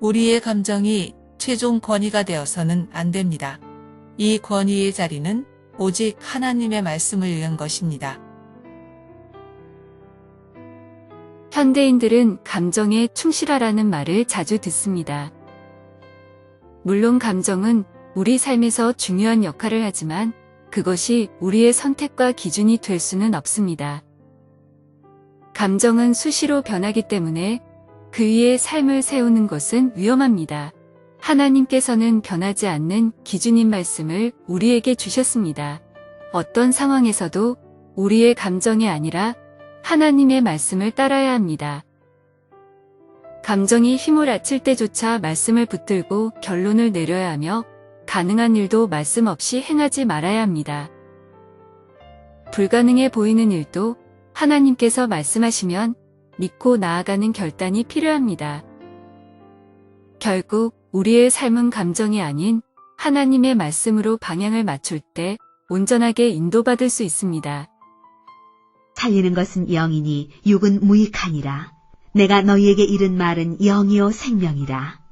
우리의 감정이 최종 권위가 되어서는 안 됩니다. 이 권위의 자리는 오직 하나님의 말씀을 위한 것입니다. 현대인들은 감정에 충실하라는 말을 자주 듣습니다. 물론 감정은 우리 삶에서 중요한 역할을 하지만 그것이 우리의 선택과 기준이 될 수는 없습니다. 감정은 수시로 변하기 때문에 그 위에 삶을 세우는 것은 위험합니다. 하나님께서는 변하지 않는 기준인 말씀을 우리에게 주셨습니다. 어떤 상황에서도 우리의 감정이 아니라 하나님의 말씀을 따라야 합니다. 감정이 휘몰아칠 때조차 말씀을 붙들고 결론을 내려야 하며 가능한 일도 말씀 없이 행하지 말아야 합니다. 불가능해 보이는 일도 하나님께서 말씀하시면 믿고 나아가는 결단이 필요합니다. 결국 우리의 삶은 감정이 아닌 하나님의 말씀으로 방향을 맞출 때 온전하게 인도받을 수 있습니다. 살리는 것은 영이니 육은 무익하니라. 내가 너희에게 이른 말은 영이요 생명이라.